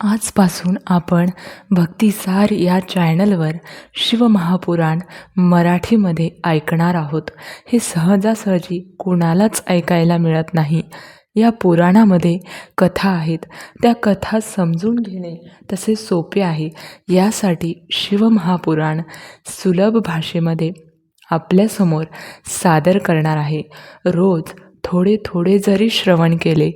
आजपासून आपण भक्तिसार या चॅनलवर शिवमहापुराण मराठीमध्ये ऐकणार आहोत. हे सहजासहजी कुणालाच ऐकायला मिळत नाही. या पुराणामध्ये कथा आहेत. त्या कथा समजून घेणे तसे सोपे आहे. यासाठी शिवमहापुराण सुलभ भाषेमध्ये आपल्यासमोर सादर करणार आहे. रोज थोडे थोडे जरी श्रवण केले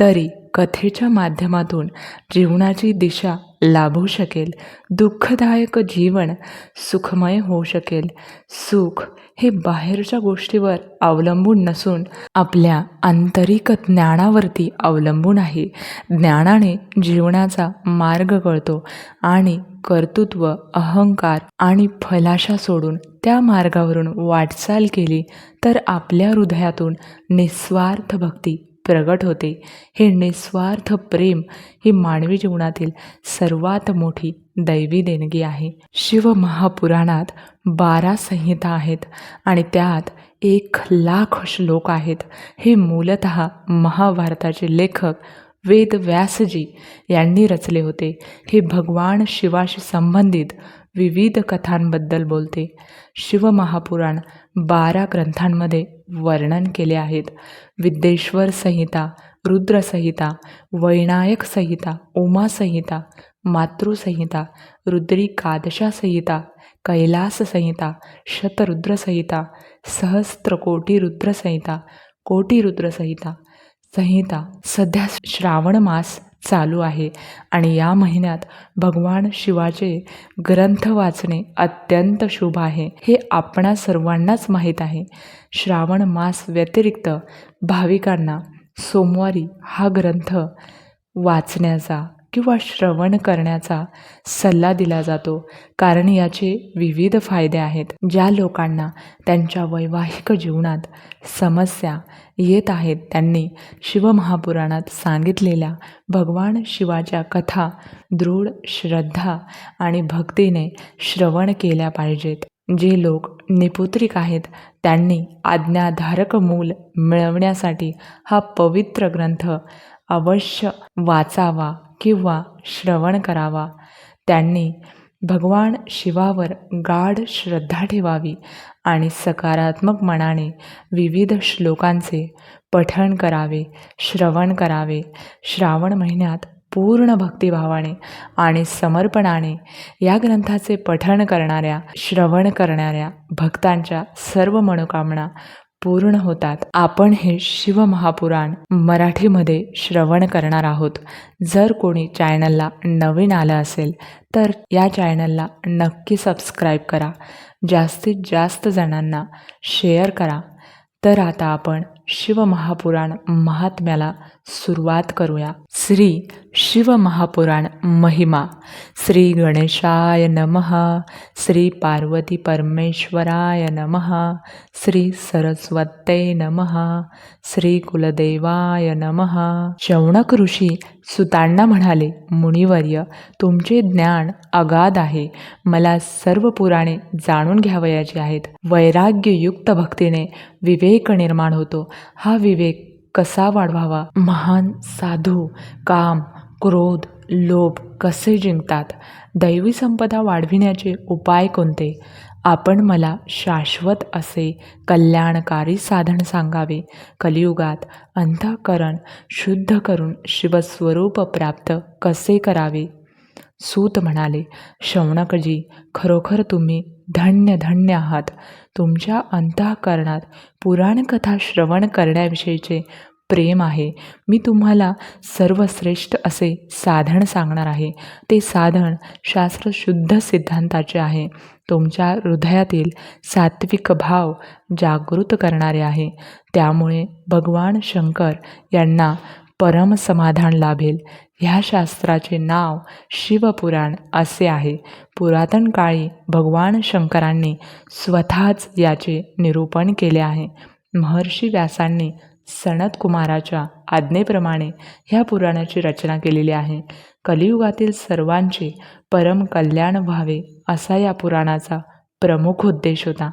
तरी कथेच्या माध्यमातून जीवनाची दिशा लाभू शकेल दुःखदायक जीवन सुखमय होऊ शकेल. सुख हे बाहेरच्या गोष्टीवर अवलंबून नसून आपल्या आंतरिक ज्ञानावरती अवलंबून आहे. ज्ञानाने जीवनाचा मार्ग कळतो आणि कर्तृत्व अहंकार आणि फलाशा सोडून त्या मार्गावरून वाटचाल केली तर आपल्या हृदयातून निस्वार्थ भक्ती प्रगट होते. हे निस्वार्थ प्रेम ही मानवी जीवनातील सर्वात मोठी दैवी देणगी आहे. शिवमहापुराणात बारा संहिता आहेत आणि त्यात एक लाख श्लोक आहेत. हे मूलत महाभारताचे लेखक वेद व्यासजी यांनी रचले होते. हे भगवान शिवाशी संबंधित विविध कथांबद्दल बोलते. शिवमहापुराण बारा ग्रंथांमध्ये वर्णन केले आहेत. विद्येश्वर संहिता रुद्रसंहिता वैनायक संहिता, उमा संहिता मातृसंहिता रुद्रिकादशा संहिता, कैलास संहिता शतरुद्रसंहिता सहस्त्रकोटी रुद्रसंहिता कोटी रुद्रसंहिता संहिता, सध्या श्रावण मास चालू आहे. आणि या महिन्यात भगवान शिवाचे ग्रंथ वाचणे अत्यंत शुभ आहे. हे आपणा सर्वांनाच माहीत आहे. श्रावण मास व्यतिरिक्त भाविकांना सोमवारी हा ग्रंथ वाचण्याचा किंवा श्रवण करण्याचा सल्ला दिला जातो. कारण याचे विविध फायदे आहेत. ज्या लोकांना त्यांच्या वैवाहिक जीवनात समस्या येत आहेत त्यांनी शिवमहापुराणात सांगितलेल्या भगवान शिवाच्या कथा दृढ श्रद्धा आणि भक्तीने श्रवण केल्या पाहिजेत. जे लोक निपुत्रिक आहेत त्यांनी आज्ञाधारक मूल मिळवण्यासाठी हा पवित्र ग्रंथ अवश्य वाचावा. किंवा श्रवण करावा. त्यांनी भगवान शिवावर गाढ श्रद्धा ठेवावी आणि सकारात्मक मनाने विविध श्लोकांचे पठण करावे श्रवण करावे. श्रावण महिन्यात पूर्ण भक्तिभावाने आणि समर्पणाने या ग्रंथाचे पठण करणाऱ्या श्रवण करणाऱ्या भक्तांच्या सर्व मनोकामना पूर्ण होतात. आपण हे शिवमहापुराण मराठीमध्ये श्रवण करणार आहोत. जर कोणी चॅनलला नवीन आलं असेल तर या चॅनलला नक्की सबस्क्राईब करा. जास्तीत जास्त जणांना शेअर करा. तर आता आपण शिवमहापुराण महात्म्याला सुरुवात करूया. श्री शिवमहापुराण महिमा. श्री गणेशाय नमः. श्री पार्वती परमेश्वराय नमः. श्री सरस्वते नमः. श्री कुलदेवाय नमः. शौणक ऋषी सुतांना म्हणाले मुनिवर्य तुमचे ज्ञान अगाध आहे. मला सर्व पुराणे जाणून घ्यावयाची आहेत. वैराग्ययुक्त भक्तीने विवेक निर्माण होतो. हा विवेक कसा वाढवावा? महान साधू काम क्रोध लोभ कसे जिंकतात? दैवी संपदा वाढविण्याचे उपाय कोणते? आपण मला शाश्वत असे कल्याणकारी साधन सांगावे. कलियुगात अंतःकरण शुद्ध करून शिवस्वरूप प्राप्त कसे करावे? सूत म्हणाले शौनकजी खरोखर तुम्ही धन्य धन्य आहात. तुमच्या अंतःकरणात पुराणकथा श्रवण करण्याविषयीचे प्रेम आहे. मी तुम्हाला सर्वश्रेष्ठ असे साधन सांगणार आहे. ते साधन शास्त्रशुद्ध सिद्धांताचे आहे. तुमच्या हृदयातील सात्विक भाव जागृत करणारे आहे. त्यामुळे भगवान शंकर यांना परमसमाधान लाभेल. ह्या शास्त्राचे नाव शिवपुराण असे आहे. पुरातन काळी भगवान शंकरांनी स्वतःच याचे निरूपण केले आहे. महर्षी व्यासांनी सनत कुमाराच्या आज्ञेप्रमाणे ह्या पुराणाची रचना केलेली आहे. कलियुगातील सर्वांचे परम कल्याण व्हावे असा या पुराणाचा प्रमुख उद्देश होता.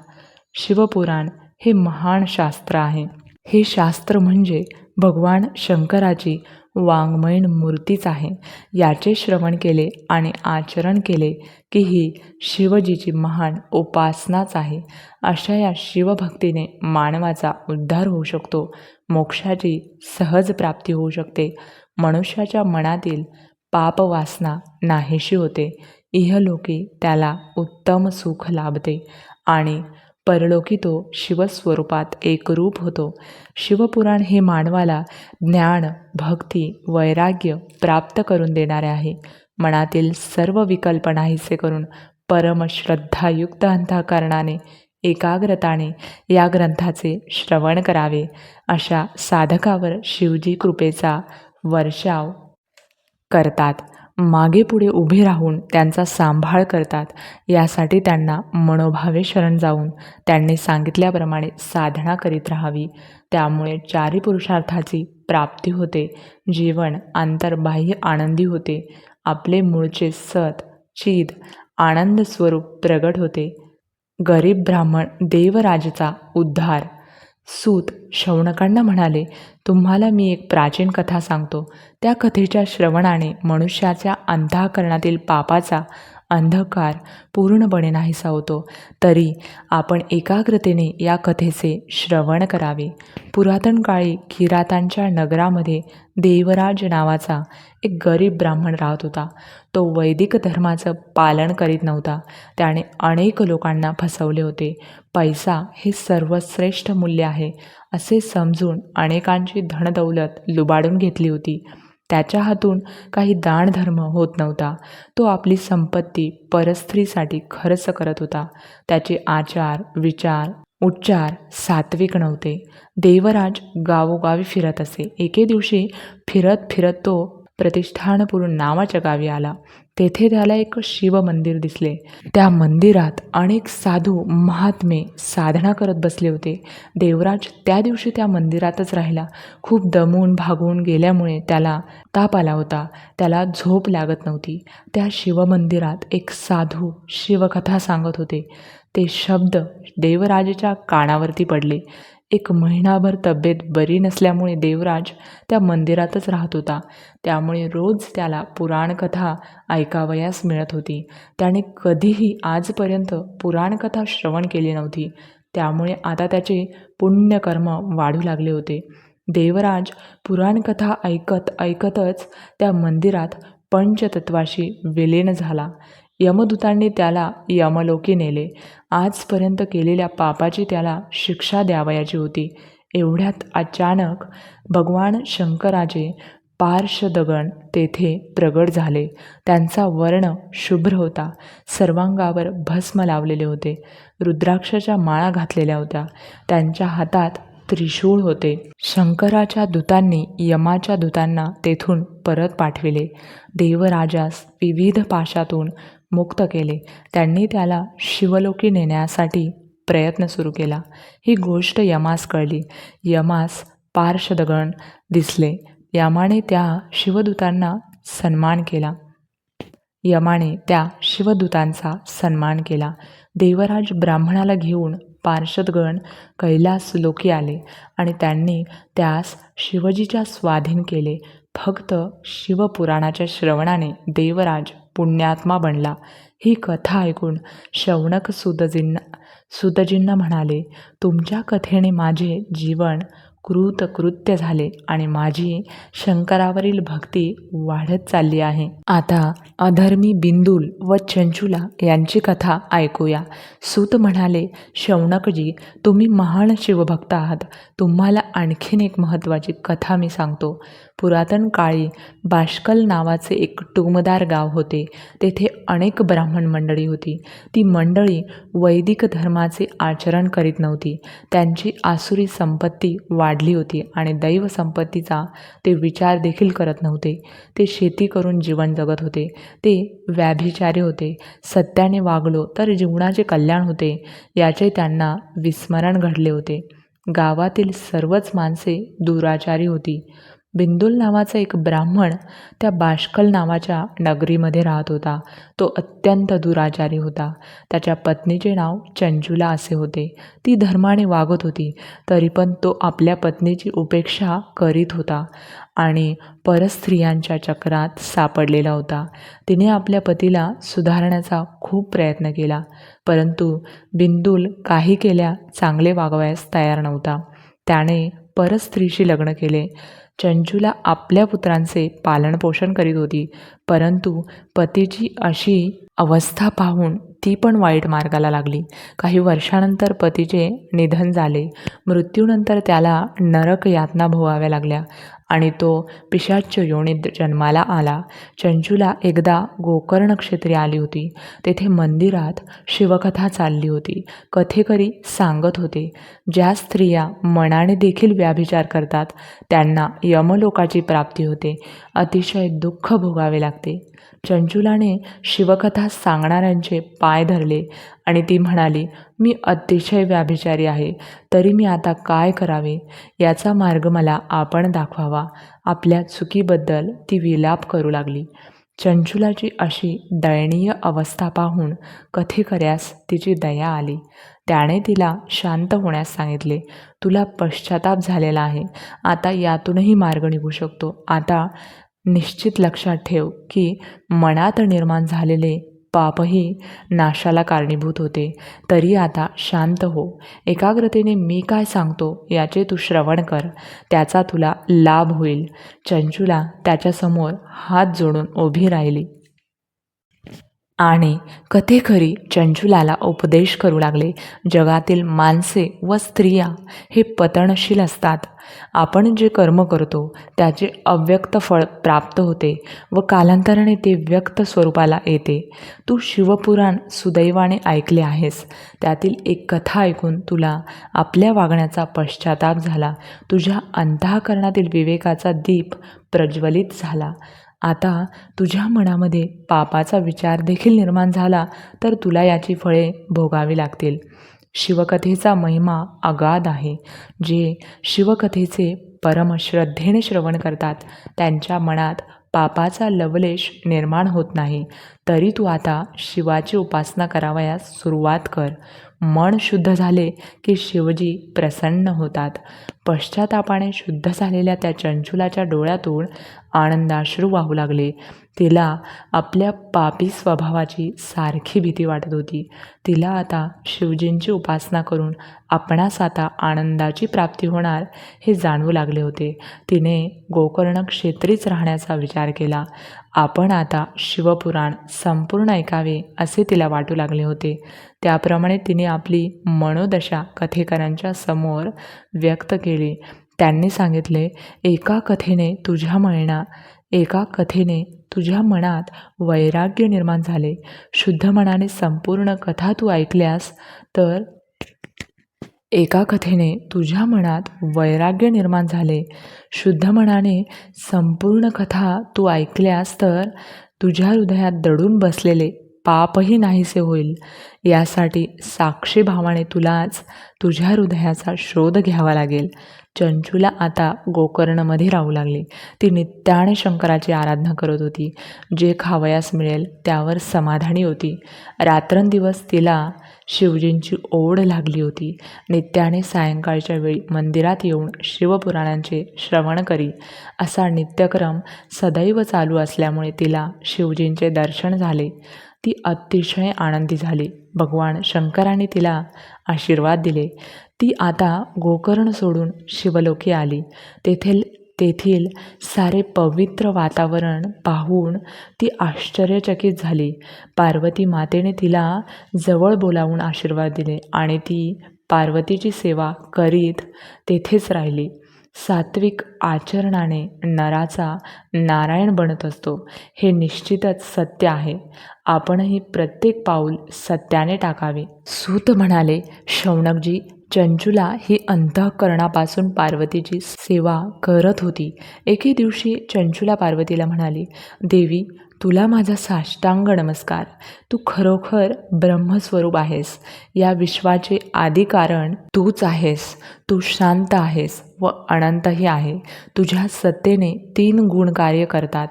शिवपुराण हे महान शास्त्र आहे. हे शास्त्र म्हणजे भगवान शंकराची वाङ्मयीन मूर्तीच आहे. याचे श्रवण केले आणि आचरण केले की ही शिवजीची महान उपासनाच आहे. अशा या शिवभक्तीने मानवाचा उद्धार होऊ शकतो. मोक्षाची सहज प्राप्ती होऊ शकते. मनुष्याच्या मनातील पापवासना नाहीशी होते. इहलोकी त्याला उत्तम सुख लाभते आणि परलोकी तो शिवस्वरूपात एकरूप होतो. शिवपुराण हे मानवाला ज्ञान भक्ती वैराग्य प्राप्त करून देणारे आहे. मनातील सर्व विकल्प नाहीसे करून परमश्रद्धायुक्त अंतःकरणाने एकाग्रताने या ग्रंथाचे श्रवण करावे अशा साधकावर शिवजी कृपेचा वर्षाव करतात. मागे पुढे उभे राहून त्यांचा सांभाळ करतात यासाठी त्यांना मनोभावे शरण जाऊन त्यांनी सांगितल्याप्रमाणे साधना करीत राहावी. त्यामुळे चारी पुरुषार्थाची प्राप्ती होते जीवन आंतरबाह्य आनंदी होते आपले मूळचे सत चिद आनंद स्वरूप प्रगट होते. गरीब ब्राह्मण देवराजचा उद्धार सूत शौनकांना म्हणाले तुम्हाला मी एक प्राचीन कथा सांगतो. त्या कथेच्या श्रवणाने मनुष्याच्या अंतःकरणातील पापाचा अंधकार पूर्णपणे नाहीसा होतो. तरी आपण एकाग्रतेने या कथेचे श्रवण करावे. पुरातन काळी किरातांच्या नगरामध्ये देवराज नावाचा एक गरीब ब्राह्मण राहत होता. तो वैदिक धर्माचं पालन करीत नव्हता. त्याने अनेक लोकांना फसवले होते. पैसा हे सर्वश्रेष्ठ मूल्य आहे असे समजून अनेकांची धनदौलत लुबाडून घेतली होती. त्याच्या हातून काही दानधर्म होत नव्हता. तो आपली संपत्ती परस्त्रीसाठी खर्च करत होता. त्याचे आचार विचार उच्चार सात्विक नव्हते. देवराज गावोगावी फिरत असे. एके दिवशी फिरत फिरत तो प्रतिष्ठानपूर नावाच्या गावी आला. तेथे त्याला एक शिव मंदिर दिसले. त्या मंदिरात अनेक साधू महात्मे साधना करत बसले होते. देवराज त्या दिवशी त्या मंदिरातच राहिला. खूप दमून भागून गेल्यामुळे त्याला ताप आला होता. त्याला झोप लागत नव्हती. त्या शिवमंदिरात एक साधू शिवकथा सांगत होते. ते शब्द देवराजेच्या कानावरती पडले. एक महिनाभर तब्येत बरी नसल्यामुळे देवराज त्या मंदिरातच राहत होता. त्यामुळे रोज त्याला पुराणकथा ऐकावयास मिळत होती. त्याने कधीही आजपर्यंत पुराणकथा श्रवण केली नव्हती. त्यामुळे आता त्याचे पुण्यकर्म वाढू लागले होते. देवराज पुराणकथा ऐकत ऐकतच त्या मंदिरात पंचतत्वाशी विलीन झाला. यमदूतांनी त्याला यमलोकी नेले. आजपर्यंत केलेल्या पापाची त्याला शिक्षा द्यावयाची होती. एवढ्यात अचानक भगवान शंकराचे पार्श्वदगण तेथे प्रगट झाले. त्यांचा वर्ण शुभ्र होता. सर्वांगावर भस्म लावलेले होते. रुद्राक्षाच्या माळा घातलेल्या होत्या. त्यांच्या हातात त्रिशूळ होते. शंकराच्या दूतांनी यमाच्या दूतांना तेथून परत पाठविले. देवराजास विविध पाशातून मुक्त केले. त्यांनी त्याला शिवलोकी नेण्यासाठी प्रयत्न सुरू केला. ही गोष्ट यमास कळली. यमास पार्श्वदगण दिसले. यमाने त्या शिवदूतांना सन्मान केला. यमाने त्या शिवदूतांचा सन्मान केला. देवराज ब्राह्मणाला घेऊन पार्षदगण कैलास लोकी आले आणि त्यांनी त्यास शिवजीच्या स्वाधीन केले. फक्त शिवपुराणाच्या श्रवणाने देवराज पुण्यात्मा बनला. ही कथा ऐकून शौनक सुदजींना सुदजींना म्हणाले तुमच्या कथेने माझे जीवन कृतकृत्य झाले आणि माझी शंकरावरील भक्ती वाढत चालली आहे. आता अधर्मी बिंदुल व चंचुला यांची कथा ऐकूया. सूत म्हणाले शौनकजी तुम्ही महान शिवभक्त आहात. तुम्हाला आणखीन एक महत्त्वाची कथा मी सांगतो. पुरातन काळी बाष्कल नावाचे एक टुमदार गाव होते. तेथे अनेक ब्राह्मण मंडळी होती. ती मंडळी वैदिक धर्माचे आचरण करीत नव्हती. त्यांची आसुरी संपत्ती वाढली होती आणि दैव संपत्तीचा ते विचार देखील करत नव्हते. ते शेती करून जीवन जगत होते. ते व्याभिचारी होते. सत्याने वागलो तर जीवनाचे कल्याण होते याचे त्यांना विस्मरण घडले होते. गावातील सर्वच माणसे दुराचारी होती. बिंदुल नावाचा एक ब्राह्मण त्या बाष्कल नावाच्या नगरीमध्ये राहत होता. तो अत्यंत दुराचारी होता. त्याच्या पत्नीचे नाव चंचुला असे होते. ती धर्माने वागत होती तरी पण तो आपल्या पत्नीची उपेक्षा करीत होता आणि परस्त्रियांच्या चक्रात सापडलेला होता. तिने आपल्या पतीला सुधारण्याचा खूप प्रयत्न केला परंतु बिंदुल काही केल्या चांगले वागवायस तयार नव्हता. त्याने परस्त्रीशी लग्न केले. चंचूला आपल्या पुत्रांचे पालनपोषण करीत होती. परंतु पतीची अशी अवस्था पाहून ती पण वाईट मार्गाला लागली. काही वर्षानंतर पतीचे निधन झाले. मृत्यूनंतर त्याला नरक यातना भोगाव्या लागल्या. आणि तो पिशाच्य योनीत जन्माला आला. चंचूला एकदा गोकर्ण क्षेत्री आली होती. तेथे मंदिरात शिवकथा चालली होती. कथेकरी सांगत होते. ज्या स्त्रिया मनाने देखील व्याभिचार करतात त्यांना यमलोकाची प्राप्ती होते. अतिशय दुःख भोगावे लागते. चंचुलाने शिवकथा सांगणाऱ्यांचे पाय धरले आणि ती म्हणाली मी अतिशय व्याभिचारी आहे तरी मी आता काय करावे? याचा मार्ग मला आपण दाखवावा. आपल्या चुकीबद्दल ती विलाप करू लागली चंचुलाची अशी दयनीय अवस्था पाहून कथेकऱ्यास तिची दया आली. त्याने तिला शांत होण्यास सांगितले तुला पश्चाताप झालेला आहे. आता यातूनही मार्ग निघू शकतो. आता निश्चित लक्षात ठेव की मनात निर्माण झालेले पापही नाशाला कारणीभूत होते. तरी आता शांत हो. एकाग्रतेने मी काय सांगतो याचे तू श्रवण कर. त्याचा तुला लाभ होईल. चंचुला त्याच्यासमोर हात जोडून उभी राहिली. आणि कथेखरी चंचुलाला उपदेश करू लागले. जगातील माणसे व स्त्रिया हे पतनशील असतात. आपण जे कर्म करतो त्याचे अव्यक्त फळ प्राप्त होते व कालांतराने ते व्यक्त स्वरूपाला येते. तू शिवपुराण सुदैवाने ऐकले आहेस. त्यातील एक कथा ऐकून तुला आपल्या वागण्याचा पश्चाताप झाला. तुझ्या अंतःकरणातील विवेकाचा दीप प्रज्वलित झाला. आता तुझ्या मनामध्ये पापाचा विचार देखील निर्माण झाला तर तुला याची फळे भोगावी लागतील. शिवकथेचा महिमा अगाध आहे. जे शिवकथेचे परमश्रद्धेने श्रवण करतात त्यांच्या मनात पापाचा लवलेश निर्माण होत नाही. तरी तू आता शिवाची उपासना करावयास सुरुवात कर. मन शुद्ध झाले की शिवजी प्रसन्न होतात. पश्चातापाने शुद्ध झालेल्या त्या चंचुलाच्या डोळ्यातून आनंदाश्रू वाहू लागले. तिला आपल्या पापी स्वभावाची सारखी भीती वाटत होती. तिला आता शिवजींची उपासना करून आपणास आता आनंदाची प्राप्ती होणार हे जाणवू लागले होते. तिने गोकर्ण क्षेत्रीच राहण्याचा विचार केला. आपण आता शिवपुराण संपूर्ण ऐकावे असे तिला वाटू लागले होते. त्याप्रमाणे तिने आपली मनोदशा कथेकरांच्या समोर व्यक्त केली. त्यांनी सांगितले एका कथेने तुझ्या मळणा एका कथेने तुझ्या मनात वैराग्य निर्माण झाले. शुद्ध मनाने संपूर्ण कथा तू ऐकल्यास तर एका कथेने तुझ्या मनात वैराग्य निर्माण झाले. शुद्ध मनाने संपूर्ण कथा तू ऐकल्यास तर तुझ्या हृदयात दडून बसलेले पापही नाहीसे होईल. यासाठी साक्षी भावाने तुलाच तुझ्या हृदयाचा शोध घ्यावा लागेल. चंचूला आता गोकर्णमध्ये राहू लागली. ती नित्याने शंकराची आराधना करत होती. जे खावयास मिळेल त्यावर समाधानी होती. रात्रंदिवस तिला शिवजींची ओढ लागली होती. नित्याने सायंकाळच्या वेळी मंदिरात येऊन शिवपुराणांचे श्रवण करी. असा नित्यक्रम सदैव चालू असल्यामुळे तिला शिवजींचे दर्शन झाले. ती अतिशय आनंदी झाली. भगवान शंकराने तिला आशीर्वाद दिले. ती आता गोकर्ण सोडून शिवलोकी आली. तेथील तेथील सारे पवित्र वातावरण पाहून ती आश्चर्यचकित झाली. पार्वती मातेने तिला जवळ बोलावून आशीर्वाद दिले आणि ती पार्वतीची सेवा करीत तेथेच राहिली. सात्विक आचरणाने नराचा नारायण बनत असतो. हे निश्चितच सत्य आहे. आपणही प्रत्येक पाऊल सत्याने टाकावे. सूत म्हणाले शौनकजी चंचुला ही अंतःकरणापासून पार्वतीची सेवा करत होती. एके दिवशी चंचुला पार्वतीला म्हणाली देवी तुला माझा साष्टांग नमस्कार. तू खरोखर ब्रह्मस्वरूप आहेस. या विश्वाचे आदी कारण तूच आहेस. तू शांत आहेस व अनंतही आहे. तुझ्या सत्तेने तीन गुण कार्य करतात.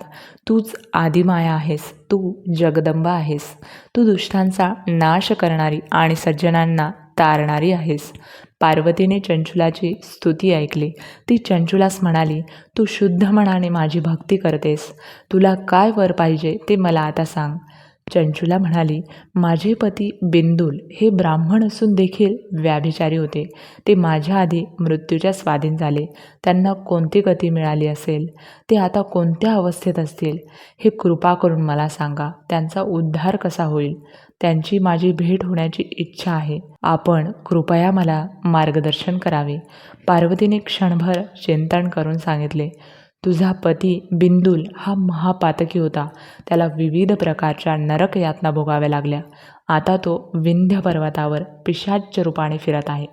तूच आदिमाया आहेस. तू जगदंबा आहेस. तू दुष्टांचा नाश करणारी आणि सज्जनांना तारणारी आहेस. पार्वतीने चंचुलाची स्तुती ऐकली. ती चंचुलास म्हणाली तू शुद्ध मनाने माझी भक्ती करतेस. तुला काय वर पाहिजे ते मला आता सांग. चंचुला म्हणाली माझे पती बिंदुल हे ब्राह्मण असून देखील व्याभिचारी होते. ते माझ्या आधी मृत्यूच्या स्वाधीन झाले. त्यांना कोणती गती मिळाली असेल? ते आता कोणत्या अवस्थेत असतील? हे कृपा करून मला सांगा. त्यांचा उद्धार कसा होईल? त्यांची माझी भेट होण्याची इच्छा आहे. आपण कृपया मला मार्गदर्शन करावे. पार्वतीने क्षणभर चिंतन करून सांगितले. तुझा पती बिंदुल हा महापातकी होता. त्याला विविध प्रकारच्या नरक यातना भोगाव्या लागल्या. आता तो विंध्य पर्वतावर पिशाच्य रूपाने फिरत आहे.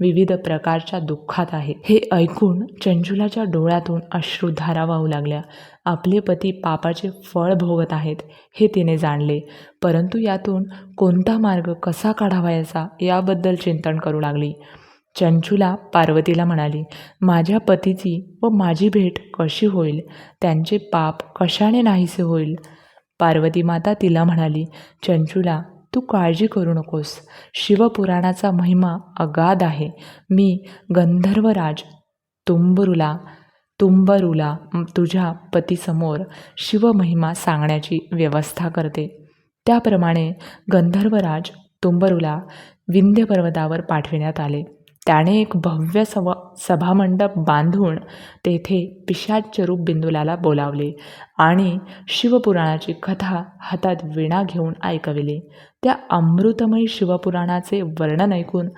विविध प्रकारच्या दुःखात आहे. हे ऐकून चंजुलाच्या डोळ्यातून अश्रुधारा वाहू लागल्या. आपले पती पापाचे फळ भोगत आहेत हे तिने जाणले. परंतु यातून कोणता मार्ग कसा काढावायचा याबद्दल चिंतन करू लागली. चंचुला पार्वतीला म्हणाली माझ्या पतीची व माझी भेट कशी होईल? त्यांचे पाप कशाने नाहीसे होईल? पार्वती माता तिला म्हणाली चंचुला तू काळजी करू नकोस. शिवपुराणाचा महिमा अगाध आहे. मी गंधर्वराज तुंबरुला तुंबरुला तुझ्या पतीसमोर शिवमहिमा सांगण्याची व्यवस्था करते. त्याप्रमाणे गंधर्वराज तुंबरुला विंध्य पर्वतावर पाठविण्यात आले. त्याने एक भव्य सव सभामंडप बांधून तेथे पिशाच्य रूप बिंदुलाला बोलावले आणि शिवपुराणाची कथा हातात विणा घेऊन ऐकविली. त्या अमृतमयी शिवपुराणाचे वर्णन ऐकून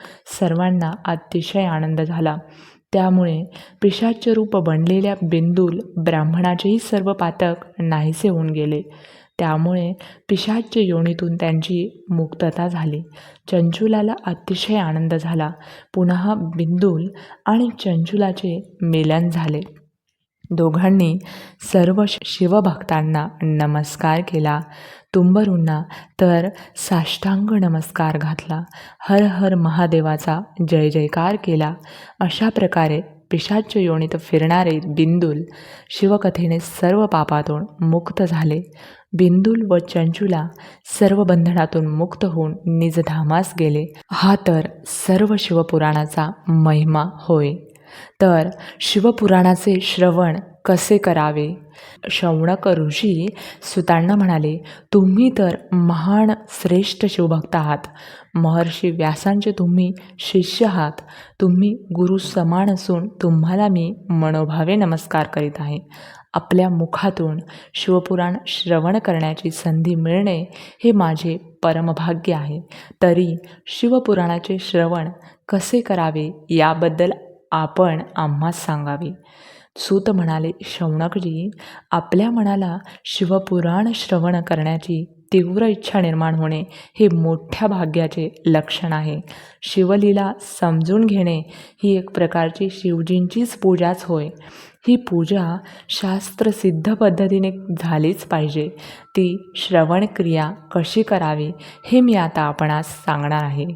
सर्वांना अतिशय आनंद झाला. त्यामुळे पिशाच्य रूप बनलेल्या बिंदूल ब्राह्मणाचेही सर्व पातक नाहीसे होऊन गेले. त्यामुळे पिशाच्य योनीतून त्यांची मुक्तता झाली. चंचुलाला अतिशय आनंद झाला. पुन्हा बिंदुल आणि चंचुलाचे मिलन झाले. दोघांनी सर्व श- शिवभक्तांना नमस्कार केला. तुंबरूंना तर साष्टांग नमस्कार घातला. हर हर महादेवाचा जय जयकार केला. अशा प्रकारे पिशाच्य योनीत फिरणारे बिंदुल शिवकथेने सर्व पापातून मुक्त झाले. बिंदुल व चंचुला सर्व बंधनातून मुक्त होऊन निजधामास गेले. हा तर सर्व शिवपुराणाचा महिमा होय. तर शिवपुराणाचे श्रवण कसे करावे? शौनक ऋषी सुतांना म्हणाले तुम्ही तर महान श्रेष्ठ शिवभक्त आहात. महर्षी व्यासांचे तुम्ही शिष्य आहात. तुम्ही गुरु समान असून तुम्हाला मी मनोभावे नमस्कार करीत आहे. आपल्या मुखातून शिवपुराण श्रवण करण्याची संधी मिळणे हे माझे परमभाग्य आहे. तरी शिवपुराणाचे श्रवण कसे करावे याबद्दल आपण आम्हास सांगावे. सूत म्हणाले शौनकजी आपल्या मनाला शिवपुराण श्रवण करण्याची तीव्र इच्छा निर्माण होणे हे मोठ्या भाग्याचे लक्षण आहे. शिवलीला समजून घेणे ही एक प्रकारची शिवजींचीच पूजाच होय. ही पूजा शास्त्रसिद्ध पद्धतीने झालीच पाहिजे. ती श्रवण क्रिया कशी करावी हे मी आता आपणास सांगणार आहे.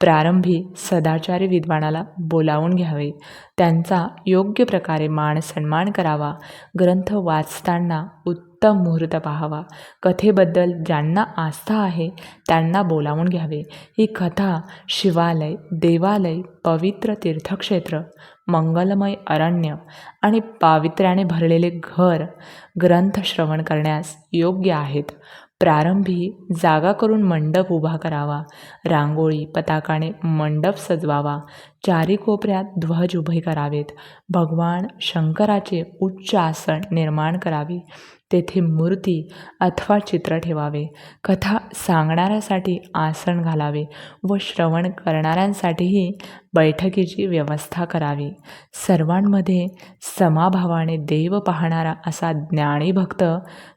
प्रारंभी सदाचारी विद्वानाला बोलावून घ्यावे. त्यांचा योग्य प्रकारे मान सन्मान करावा. ग्रंथ वाचताना उत्तम मुहूर्त पाहावा. कथेबद्दल ज्यांना आस्था आहे त्यांना बोलावून घ्यावे. ही कथा शिवालय देवालय पवित्र तीर्थक्षेत्र मंगलमय अरण्य आणि पावित्र्याने भरलेले घर ग्रंथ श्रवण करण्यास योग्य आहेत. प्रारंभी जागा करून मंडप उभा करावा रांगोळी पताकाने मंडप सजवावा चारी कोपऱ्यात ध्वज उभे करावेत भगवान शंकराचे उच्च आसन निर्माण करावे. तेथे मूर्ती अथवा चित्र ठेवावे. कथा सांगणाऱ्यासाठी आसन घालावे व श्रवण करणाऱ्यांसाठीही बैठकीची व्यवस्था करावी. सर्वांमध्ये समाभावाने देव पाहणारा असा ज्ञानी भक्त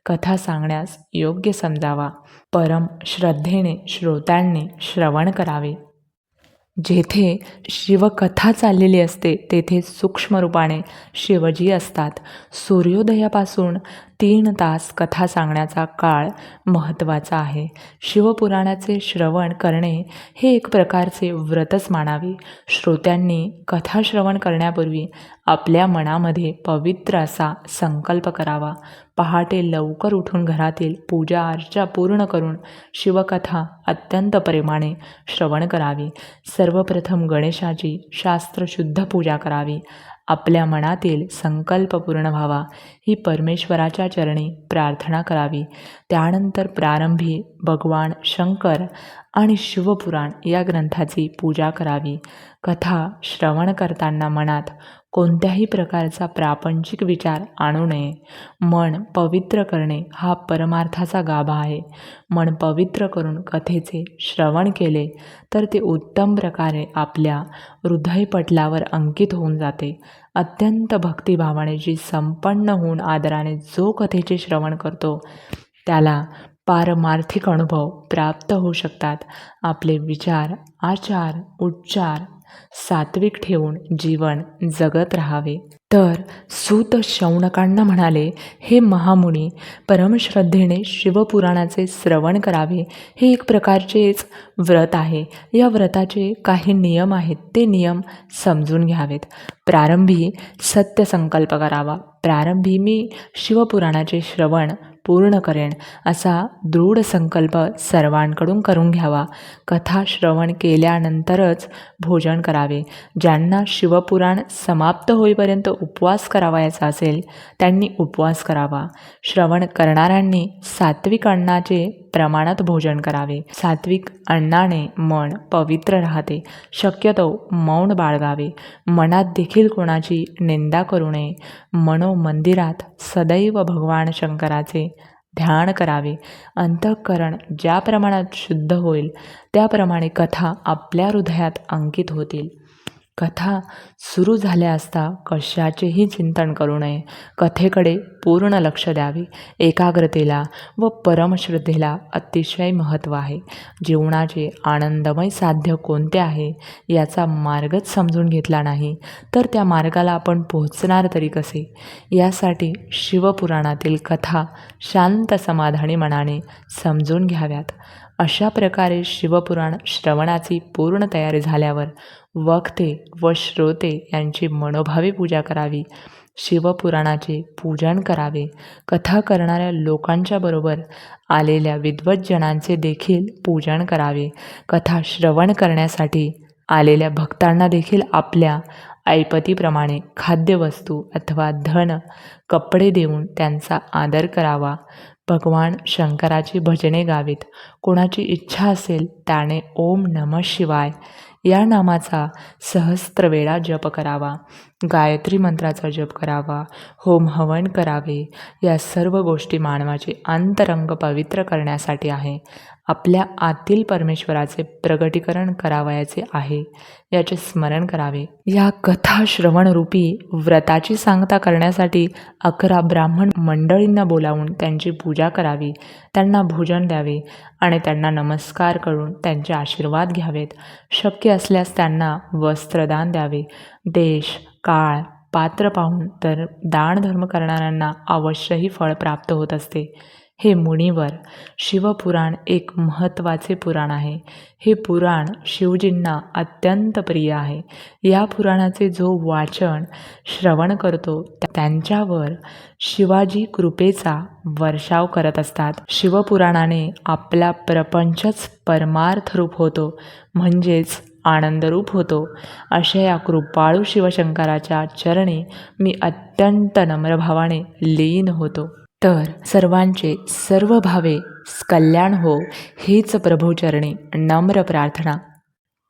कथा सांगण्यास योग्य समजावा. परम श्रद्धेने श्रोत्यांनी श्रवण करावे. जेथे शिवकथा चाललेली असते तेथे सूक्ष्म रूपाने शिवजी असतात. सूर्योदयापासून तीन तास कथा सांगण्याचा काळ महत्त्वाचा आहे. शिवपुराणाचे श्रवण करणे हे एक प्रकारचे व्रतच मानावे. श्रोत्यांनी कथा श्रवण करण्यापूर्वी आपल्या मनामध्ये पवित्र असा संकल्प करावा. पहाटे लवकर उठून घरातील पूजा अर्चा पूर्ण करून शिवकथा अत्यंत प्रेमाने श्रवण करावी. सर्वप्रथम गणेशाची शास्त्रशुद्ध पूजा करावी. आपल्या मनातील संकल्प पूर्ण व्हावा. ही परमेश्वराच्या चरणी प्रार्थना करावी. त्यानंतर प्रारंभी भगवान शंकर आणि शिवपुराण या ग्रंथाची पूजा करावी. कथा श्रवण करताना मनात कोणत्याही प्रकारचा प्रापंचिक विचार आणू नये. मन पवित्र करणे हा परमार्थाचा गाभा आहे. मन पवित्र करून कथेचे श्रवण केले तर ते उत्तम प्रकारे आपल्या हृदयपटलावर अंकित होऊन जाते. अत्यंत भक्तिभावाने जी संपन्न होऊन आदराने जो कथेचे श्रवण करतो त्याला पारमार्थिक अनुभव प्राप्त होऊ शकतात. आपले विचार आचार उच्चार सात्विक ठेवून जीवन जगत राहावे. तर सूत शौनकांना म्हणाले हे महामुनी परमश्रद्धेने शिवपुराणाचे श्रवण करावे. हे एक प्रकारचेच व्रत आहे. या व्रताचे काही नियम आहेत. ते नियम समजून घ्यावेत. प्रारंभी सत्यसंकल्प करावा. प्रारंभी मी शिवपुराणाचे श्रवण पूर्ण करेन. असा दृढ संकल्प सर्वांकडून करून घ्यावा. कथा श्रवण केल्यानंतरच भोजन करावे. ज्यांना शिवपुराण समाप्त होईपर्यंत उपवास करावायचा असेल त्यांनी उपवास करावा. श्रवण करणाऱ्यांनी सात्विक अन्नाचे प्रमाणात भोजन करावे. सात्विक अन्नाने मन पवित्र राहते. शक्यतो मौन बाळगावे. मनात देखील कोणाची निंदा करू नये. मनोमंदिरात सदैव भगवान शंकराचे ध्यान करावे. अंतःकरण ज्या प्रमाणात शुद्ध होईल त्याप्रमाणे कथा आपल्या हृदयात अंकित होतील. कथा सुरू झाल्या असता कशाचेही चिंतन करू नये. कथेकडे पूर्ण लक्ष द्यावे. एकाग्रतेला व परमश्रद्धेला अतिशय महत्त्व आहे. जीवनाचे आनंदमय साध्य कोणते आहे याचा मार्गच समजून घेतला नाही तर त्या मार्गाला आपण पोहोचणार तरी कसे? यासाठी शिवपुराणातील कथा शांत समाधानी मनाने समजून घ्याव्यात. अशा प्रकारे शिवपुराण श्रवणाची पूर्ण तयारी झाल्यावर वक्ते व श्रोते यांची मनोभावी पूजा करावी शिवपुराणाचे पूजन करावे कथा करणाऱ्या लोकांच्या बरोबर आलेल्या विद्वज्जनांचे देखील पूजन करावे कथा श्रवण करण्यासाठी आलेल्या भक्तांना देखील आपल्या ऐपतीप्रमाणे खाद्यवस्तू अथवा धन कपडे देऊन त्यांचा आदर करावा. भगवान शंकराची भजने गावीत. कोणाची इच्छा असेल त्याने ओम नम शिवाय. या नामाचा सहस्त्र वेळा जप करावा. गायत्री मंत्राचा जप करावा. होम हवन करावे. या सर्व गोष्टी मानवाचे अंतरंग पवित्र करण्यासाठी आहे. आपल्या आतील परमेश्वराचे प्रगटीकरण करावयाचे आहे. याचे स्मरण करावे. या कथा श्रवणरूपी व्रताची सांगता करण्यासाठी अकरा ब्राह्मण मंडळींना बोलावून त्यांची पूजा करावी. त्यांना भोजन द्यावे आणि त्यांना नमस्कार करून त्यांचे आशीर्वाद घ्यावेत. शक्य असल्यास त्यांना वस्त्रदान द्यावे. देश काळ पात्र पाहून तर दानधर्म करणाऱ्यांना अवश्यही फळ प्राप्त होत असते. हे मुनिवर शिवपुराण एक महत्त्वाचे पुराण आहे. हे पुराण शिवजींना अत्यंत प्रिय आहे. या पुराणाचे जो वाचन श्रवण करतो त्यांच्यावर शिवाजी कृपेचा वर्षाव करत असतात. शिवपुराणाने आपला प्रपंचच परमार्थ रूप होतो म्हणजेच आनंदरूप होतो. अशा या कृपाळू शिवशंकराच्या चरणी मी अत्यंत नम्रभावाने लीन होतो. तर सर्वांचे सर्व भावे कल्याण हो हीच प्रभूचरणी नम्र प्रार्थना.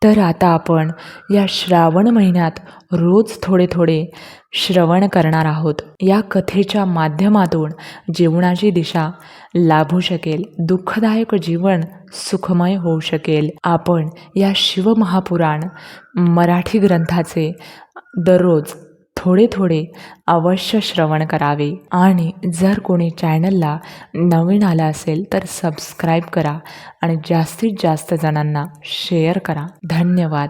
तर आता आपण या श्रावण महिन्यात रोज थोडे थोडे श्रवण करणार आहोत. या कथेच्या माध्यमातून जीवनाची दिशा लाभू शकेल दुःखदायक जीवन सुखमय होऊ शकेल. आपण या शिवमहापुराण मराठी ग्रंथाचे दररोज थोडे थोडे अवश्य श्रवण करावे. आणि जर कोणी चॅनलला नवीन आलं असेल तर सबस्क्राईब करा आणि जास्तीत जास्त जणांना शेअर करा. धन्यवाद.